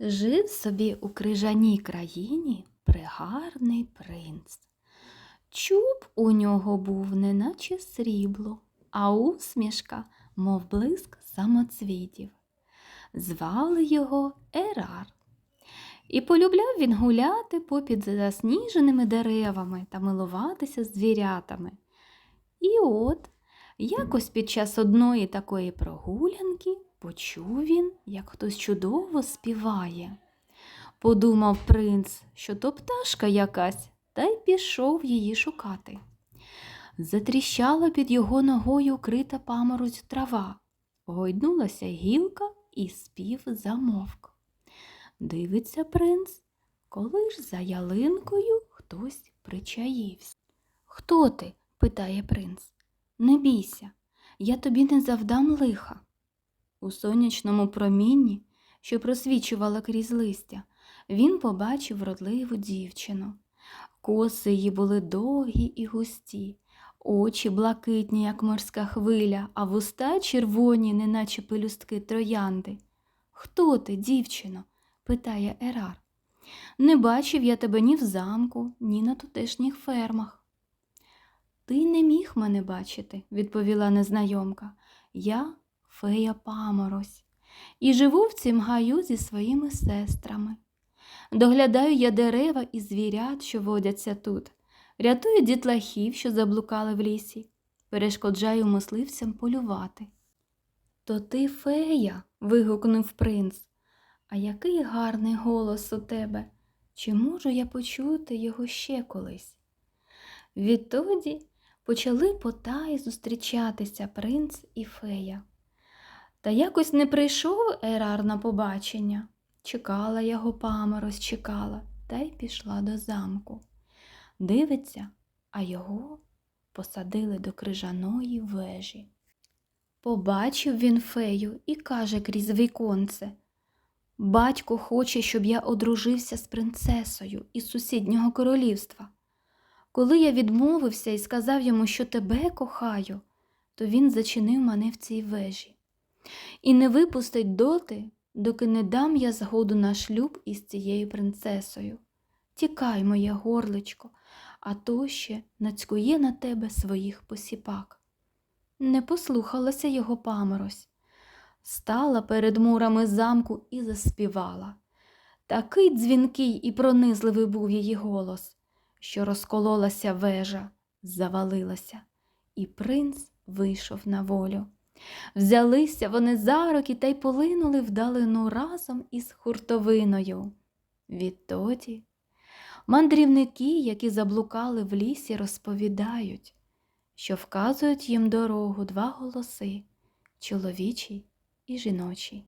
Жив собі у крижаній країні пригарний принц. Чуб у нього був неначе срібло, а усмішка, мов блиск самоцвітів. Звали його Ерар. І полюбляв він гуляти попід засніженими деревами та милуватися звірятами. І от, якось під час одної такої прогулянки почув він, як хтось чудово співає. Подумав принц, що то пташка якась, та й пішов її шукати. Затріщала під його ногою крита паморозь трава, гойднулася гілка і спів замовк. Дивиться принц, коли ж за ялинкою хтось причаївся. Хто ти? питає принц. Не бійся, я тобі не завдам лиха. У сонячному промінні, що просвічувала крізь листя, він побачив вродливу дівчину. Коси її були довгі і густі, очі блакитні, як морська хвиля, а вуста червоні, неначе пелюстки троянди. Хто ти, дівчино? питає Ерар. Не бачив я тебе ні в замку, ні на тутешніх фермах. Ти не міг мене бачити, відповіла незнайомка. Я фея Паморозь, і живу в цім гаю зі своїми сестрами. Доглядаю я дерева і звірят, що водяться тут, рятую дітлахів, що заблукали в лісі, перешкоджаю мисливцям полювати. То ти фея. вигукнув принц. А який гарний голос у тебе. Чи можу я почути його ще колись? Відтоді почали потай зустрічатися принц і фея. Та якось не прийшов Ерар на побачення. Чекала його паморозь, чекала, та й пішла до замку. Дивиться, а його посадили до крижаної вежі. Побачив він фею і каже крізь віконце Батько хоче, щоб я одружився з принцесою із сусіднього королівства. Коли я відмовився і сказав йому, що тебе кохаю, то він зачинив мене в цій вежі і не випустить доти, доки не дам я згоду на шлюб із цією принцесою. Тікай, моє горличко, а то ще нацькує на тебе своїх посіпак. Не послухалася його паморозь, стала перед мурами замку і заспівала. Такий дзвінкий і пронизливий був її голос, що розкололася вежа, завалилася, і принц вийшов на волю. Взялися вони за руки та й полинули вдалину разом із хуртовиною. Відтоді мандрівники, які заблукали в лісі, розповідають, що вказують їм дорогу два голоси чоловічий і жіночий.